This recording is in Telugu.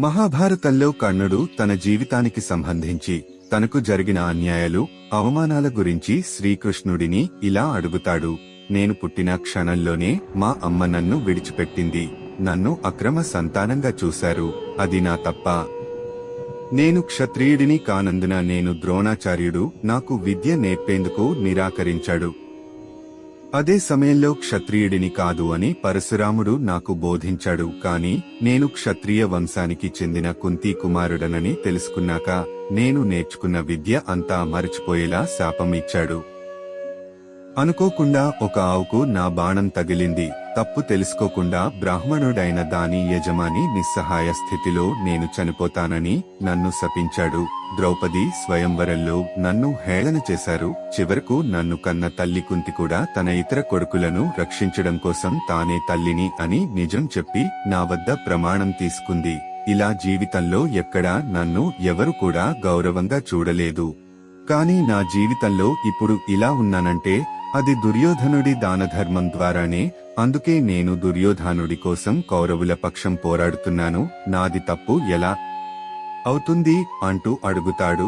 మహాభారతంలో కర్ణుడు తన జీవితానికి సంబంధించి తనకు జరిగిన అన్యాయాలు అవమానాల గురించి శ్రీకృష్ణుడిని ఇలా అడుగుతాడు. నేను పుట్టిన క్షణంలోనే మా అమ్మ నన్ను విడిచిపెట్టింది. నన్ను అక్రమ సంతానంగా చూశారు. అది నా తప్ప. నేను క్షత్రియుడిని కానందున నేను ద్రోణాచార్యుడు. నాకు విద్య నేర్పేందుకు నిరాకరించాడు. అదే సమయంలో క్షత్రియుడిని కాదు అని పరశురాముడు నాకు బోధించాడు కాని నేను క్షత్రియ వంశానికి చెందిన కుంతి కుమారుడనని తెలుసుకున్నాక నేను నేర్చుకున్న విద్య అంతా మరచిపోయేలా శాపం ఇచ్చాడు. అనుకోకుండా ఒక ఆవుకు నా బాణం తగిలింది. తప్పు తెలుసుకోకుండా బ్రాహ్మణుడైన దాని యజమాని నిస్సహాయ స్థితిలో నేను చనిపోతానని నన్ను శపించాడు. ద్రౌపది స్వయంవరంలో నన్ను హేళన చేశారు. చివరకు నన్ను కన్న తల్లి కుంతి కూడా తన ఇతర కొడుకులను రక్షించడం కోసం తానే తల్లిని అని నిజం చెప్పి నా వద్ద ప్రమాణం తీసుకుంది. ఇలా జీవితంలో ఎక్కడా నన్ను ఎవరు కూడా గౌరవంగా చూడలేదు. కానీ నా జీవితంలో ఇప్పుడు ఇలా ఉన్నానంటే అది దుర్యోధనుడి దానధర్మం ద్వారానే అందుకే నేను దుర్యోధనుడి కోసం కౌరవుల పక్షం పోరాడుతున్నాను నాది తప్పు ఎలా? అవుతుంది అంటూ అడుగుతాడు.